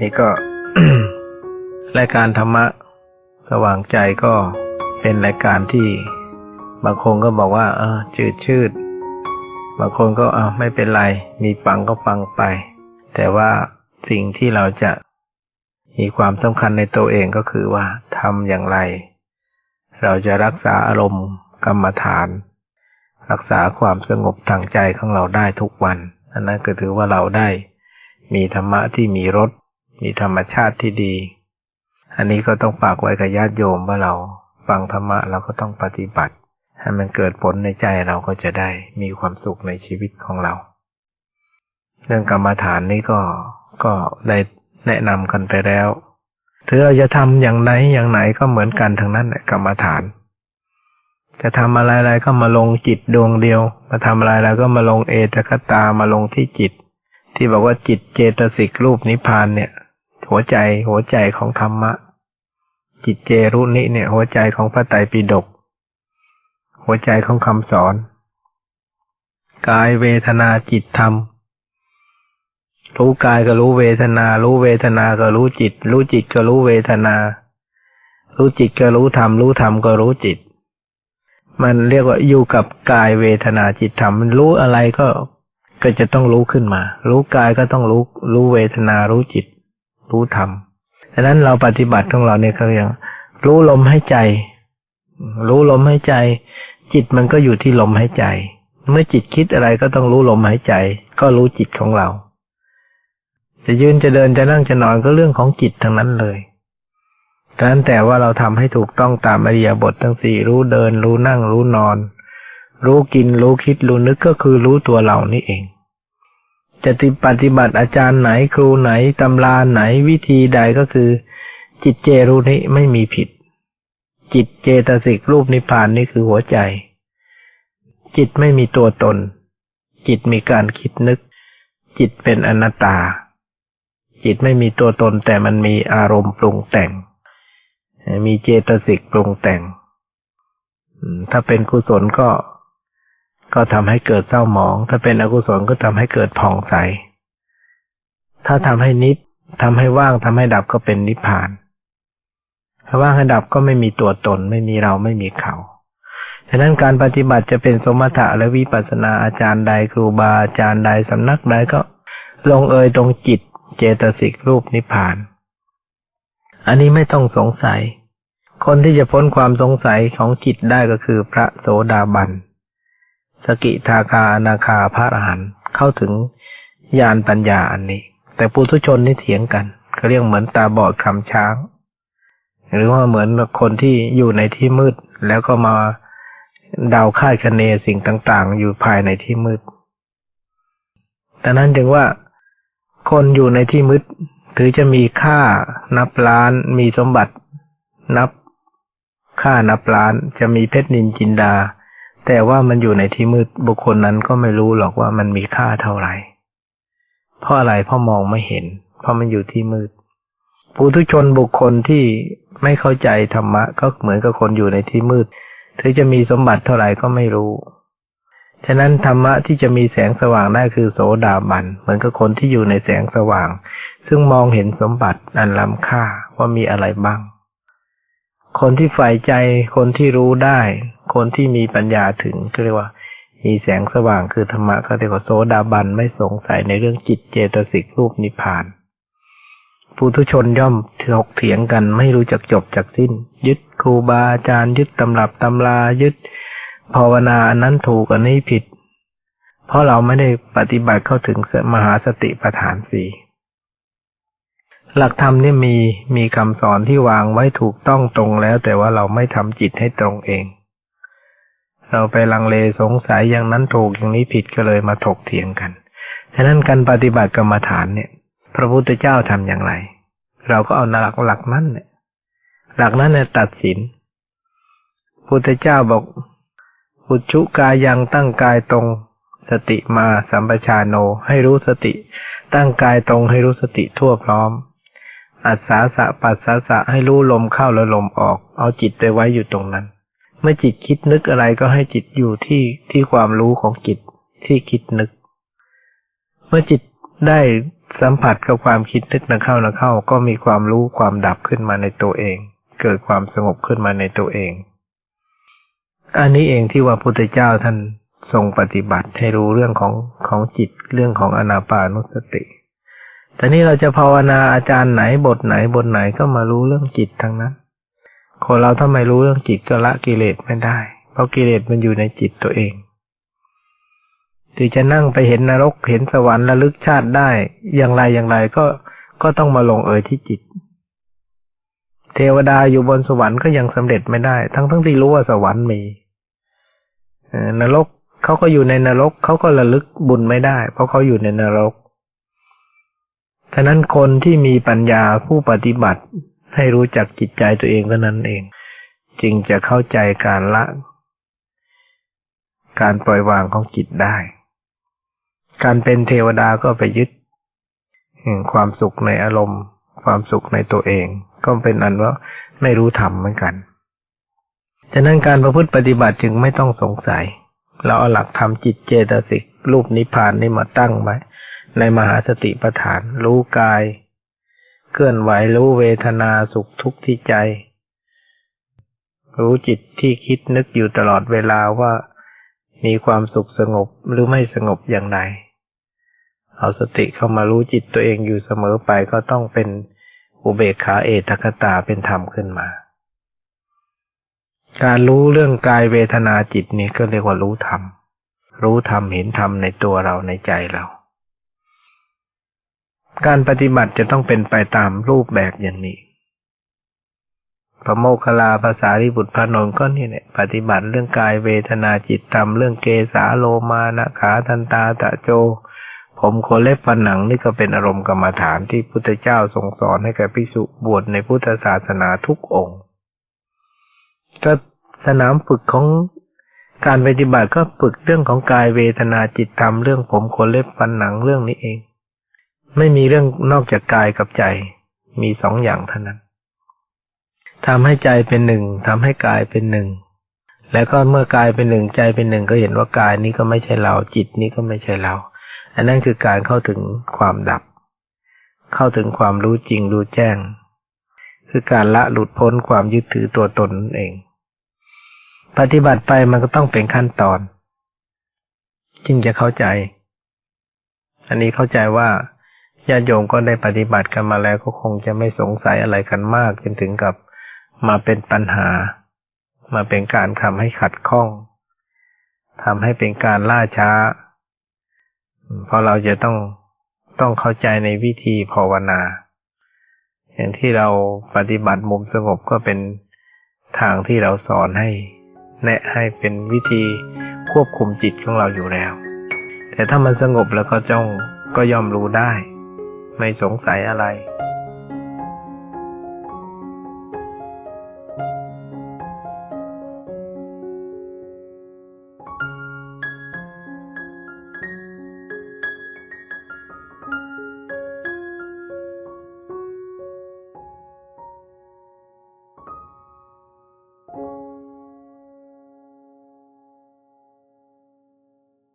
นี่ก็รายการธรรมะสว่างใจก็เป็นรายการที่บางคนก็บอกว่า เออจืดชืด บางคนก็เอาไม่เป็นไร มีฟังก็ฟังไป แต่ว่าสิ่งที่เราจะมีความสำคัญในตัวเองก็คือว่าทำอย่างไร เราจะรักษาอารมณ์กรรมฐาน รักษาความสงบทางใจของเราได้ทุกวันอันนั้นก็ถือว่าเราได้มีธรรมะที่มีรส มีธรรมชาติที่ดี อันนี้ก็ต้องฝากไว้กับญาติโยมว่าเราฟังธรรมะเราก็ต้องปฏิบัติ ให้มันเกิดผลในใจเราก็จะได้มีความสุขในชีวิตของเรา เรื่องกรรมฐานนี่ก็ก็ได้แนะนำกันไปแล้วถือเราจะทำอย่างไหนอย่างไหนก็เหมือนกันทั้งนั้นแหละกรรมฐาน จะทำอะไรๆก็มาลงจิตดวงเดียว มาทำอะไรแล้วก็มาลงเอตคตามาลงที่จิต ที่บอกว่าจิตเจตสิกรูปนิพพานเนี่ย หัวใจหัวใจของธรรมะ จิตเจรุนิเนี่ยหัวใจของพระไตรปิฎกหัวใจของคำสอน กายเวทนาจิตธรรม รู้กายก็รู้เวทนา รู้เวทนาก็รู้จิต รู้จิตก็รู้เวทนา รู้จิตก็รู้ธรรม รู้ธรรมก็รู้จิต มันเรียกว่าอยู่กับกายเวทนาจิตธรรม รู้อะไรก็ก็จะต้องรู้ขึ้นมา รู้กายก็ต้องรู้ รู้เวทนารู้จิต รู้ธรรมดังนั้นเราปฏิบัติของเราเนี่ยเขาเรียกรู้ลมหายใจ รู้ลมหายใจ จิตมันก็อยู่ที่ลมหายใจ เมื่อจิตคิดอะไรก็ต้องรู้ลมหายใจ ก็รู้จิตของเรา จะยืนจะเดินจะนั่งจะนอนก็เรื่องของจิตทั้งนั้นเลยดังนั้นแต่ว่าเราทำให้ถูกต้องตามอริยบททั้งสี่รู้เดิน รู้นั่ง รู้นอน รู้กิน รู้คิด รู้นึกก็คือรู้ตัวเรานี่เอง จะปฏิบัติอาจารย์ไหนครูไหนตำราไหนวิธีใดก็คือ จิตเจรู้นี้ไม่มีผิด จิตเจตสิกรูปนิพพานนี่คือหัวใจ จิตไม่มีตัวตน จิตมีการคิดนึก จิตเป็นอนัตตา จิตไม่มีตัวตนแต่มันมีอารมณ์ปรุงแต่ง มีเจตสิกปรุงแต่ง ถ้าเป็นกุศลก็ ก็ทำให้เกิดเศร้าหมอง ถ้าเป็นอกุศลก็ทำให้เกิดผ่องใส ถ้าทำให้นิดทำให้ว่างทำให้ดับก็เป็นนิพพาน ถ้าว่างให้ดับก็ไม่มีตัวตน ไม่มีเราไม่มีเขาฉะนั้นการปฏิบัติจะเป็นสมถะและวิปัสสนาอาจารย์ใดครูบาอาจารย์ใดสำนักใดก็ลงเอยตรงจิตเจตสิกรูปนิพพาน อันนี้ไม่ต้องสงสัย คนที่จะพ้นความสงสัยของจิตได้ก็คือพระโสดาบัน สกิทาคาอนาคาพระอรหันต์เข้าถึงญาณปัญญาอันนี้ แต่ปุถุชนนี่เถียงกันเขาเรียกเหมือนตาบอดคำช้าง หรือว่าเหมือนคนที่อยู่ในที่มืด แล้วก็มาเดาคาดคะเนสิ่งต่างๆ อยู่ภายในที่มืดดังนั้นจึงว่าคนอยู่ในที่มืดถือจะมีค่านับล้านมีสมบัติ นับค่านับล้านจะมีเพชรนินจินดา แต่ว่ามันอยู่ในที่มืดบุคคลนั้นก็ไม่รู้หรอกว่ามันมีค่าเท่าไหร่ เพราะอะไรเพราะมองไม่เห็น เพราะมันอยู่ที่มืดปุถุชนบุคคลที่ไม่เข้าใจธรรมะ ก็เหมือนกับคนอยู่ในที่มืด ถึงจะมีสมบัติเท่าไหร่ก็ไม่รู้ ฉะนั้นธรรมะที่จะมีแสงสว่างได้คือโสดาบัน เหมือนกับคนที่อยู่ในแสงสว่าง ซึ่งมองเห็นสมบัติอันล้ำค่าว่ามีอะไรบ้าง คนที่ใฝ่ใจ คนที่รู้ได้ คนที่มีปัญญาถึงก็เรียกว่า มีแสงสว่างคือธรรมะก็เรียกว่าโสดาบันไม่สงสัยในเรื่องจิตเจตสิกรูปนิพพานปุถุชนย่อมถกเถียงกันไม่รู้จักจบจากสิ้น ยึดครูบาอาจารย์ยึดตำรับตำรายึดภาวนาอันนั้นถูกอันนี้ผิด เพราะเราไม่ได้ปฏิบัติเข้าถึงมหาสติปัฏฐานสี่ หลักธรรมนี่มีมีคำสอนที่วางไว้ถูกต้องตรงแล้ว แต่ว่าเราไม่ทำจิตให้ตรงเอง เราไปลังเลสงสัยอย่างนั้นถูกอย่างนี้ผิดก็เลยมาถกเถียงกันฉะนั้นการปฏิบัติกรรมฐานเนี่ย พระพุทธเจ้าทำอย่างไร เราก็เอาหลักหลักนั้นเนี่ยหลักนั้นเนี่ยตัดสิน พุทธเจ้าบอกอุชุกายังตั้งกายตรงสติมาสัมปชาโนให้รู้สติ ตั้งกายตรงให้รู้สติทั่วพร้อม อัศสาสะปัสสาสะให้รู้ลมเข้าและลมออก เอาจิตไปไว้อยู่ตรงนั้น เมื่อจิตคิดนึกอะไรก็ให้จิตอยู่ที่ที่ความรู้ของจิตที่คิดนึก เมื่อจิตได้สัมผัสกับความคิดนึกนะเข้านะเข้า ก็มีความรู้ความดับขึ้นมาในตัวเอง เกิดความสงบขึ้นมาในตัวเอง อันนี้เองที่ว่าพุทธเจ้าท่านทรงปฏิบัติให้รู้เรื่องของของจิตเรื่องของอนาปานุสติ แต่นี้เราจะภาวนาอาจารย์ไหนบทไหนบทไหนก็มารู้เรื่องจิตทั้งนั้น คนเราถ้าไม่รู้เรื่องจิตก็ละกิเลสไม่ได้ เพราะกิเลสมันอยู่ในจิตตัวเองที่จะนั่งไปเห็นนรกเห็นสวรรค์ระลึกชาติได้ อย่างไรอย่างไรก็ก็ต้องมาลงเอยที่จิต เทวดาอยู่บนสวรรค์ก็ยังสำเร็จไม่ได้ ทั้งทั้งที่รู้ว่าสวรรค์มีเอ่อนรกเขาก็อยู่ในนรกเขาก็ระลึกบุญไม่ได้ เพราะเขาอยู่ในนรก ฉะนั้นคนที่มีปัญญาผู้ปฏิบัติให้รู้จักจิตใจตัวเองเท่านั้นเอง จึงจะเข้าใจการละ การปล่อยวางของจิตได้ การเป็นเทวดาก็ไปยึดความสุขในอารมณ์ ความสุขในตัวเอง ก็เป็นอันว่าไม่รู้ธรรมเหมือนกันฉะนั้นการประพฤติปฏิบัติจึงไม่ต้องสงสัย เราเอาหลักธรรมจิตเจตสิกรูปนิพพานนี่มาตั้งไว้ ในมหาสติปัฏฐาน รู้กาย เคลื่อนไหวรู้เวทนาสุขทุกข์ที่ใจ รู้จิตที่คิดนึกอยู่ตลอดเวลาว่ามีความสุขสงบหรือไม่สงบอย่างไร เอาสติเข้ามารู้จิตตัวเองอยู่เสมอไปก็ต้องเป็นอุเบกขาเอตคตาเป็นธรรมขึ้นมา การรู้เรื่องกายเวทนาจิตนี้ก็เรียกว่ารู้ธรรม รู้ธรรมเห็นธรรมในตัวเราในใจเรา การปฏิบัติจะต้องเป็นไปตามรูปแบบอย่างนี้ พระโมคคัลลาภาษาริบุตรพระนนท์ก็นี่เนี่ยปฏิบัติเรื่องกายเวทนาจิตธรรมเรื่องเกสาโลมานะขาทันตาตะโจ ผมโคเล็บฝันหนังนี่ก็เป็นอารมณ์กรรมฐานที่พุทธเจ้าทรงสอนให้แก่ภิกษุบวชในพุทธศาสนาทุกองค์ก็สนามฝึกของการปฏิบัติก็ฝึกเรื่องของกายเวทนาจิตธรรมเรื่องผมโคเล็บฟันหนังเรื่องนี้เอง ไม่มีเรื่องนอกจากกายกับใจ มีสองอย่างเท่านั้นทำให้ใจเป็นหนึ่งทำให้กายเป็นหนึ่ง แล้วก็เมื่อกายเป็นหนึ่งใจเป็นหนึ่งก็เห็นว่ากายนี้ก็ไม่ใช่เรา จิตนี้ก็ไม่ใช่เรา อันนั้นคือการเข้าถึงความดับ เข้าถึงความรู้จริงรู้แจ้ง คือการละหลุดพ้นความยึดถือตัวตนนั่นเอง ปฏิบัติไปมันก็ต้องเป็นขั้นตอน จึงจะเข้าใจ อันนี้เข้าใจว่า ญาติโยมก็ได้ปฏิบัติกันมาแล้วก็คงจะไม่สงสัยอะไรกันมากจนถึงกับมาเป็นปัญหา มาเป็นการทำให้ขัดข้องทำให้เป็นการล่าช้า เพราะเราจะต้องต้องเข้าใจในวิธีภาวนา อย่างที่เราปฏิบัติมุมสงบก็เป็นทางที่เราสอนให้ แนะให้เป็นวิธีควบคุมจิตของเราอยู่แล้ว แต่ถ้ามันสงบแล้วก็จ้องก็ย่อมรู้ได้ ไม่สงสัยอะไร